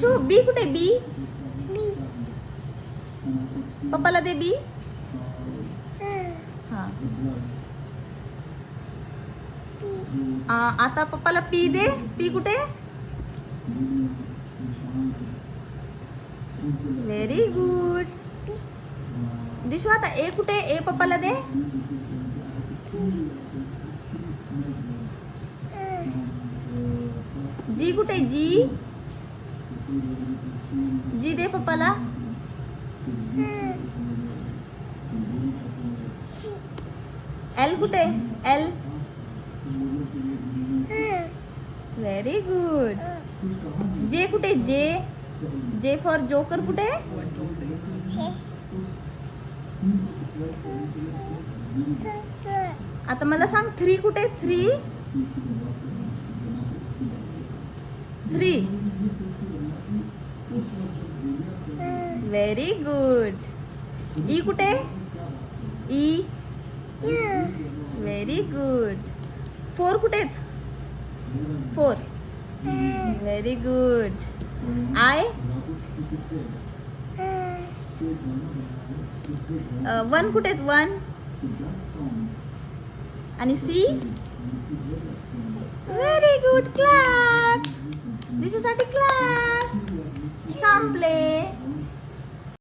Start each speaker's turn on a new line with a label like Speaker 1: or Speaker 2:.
Speaker 1: Show B कुठे B पप्पाला दे B हा आता पप्पाला पी दे पी कुठे व्हेरी गुड दिशू आता ए कुठे ए पप्पाला दे जी कुठे जी जी दे पप्पाला एल कुठे एल। व्हेरी गुड जे कुठे जे। जे फॉर जोकर कुठे आता मला सांग थ्री कुठे three three very good E कुठे? ई व्हेरी गुड फोर कुठे four very good I one कुठे आहेत? वन आणि C very good Santi Claus! Some!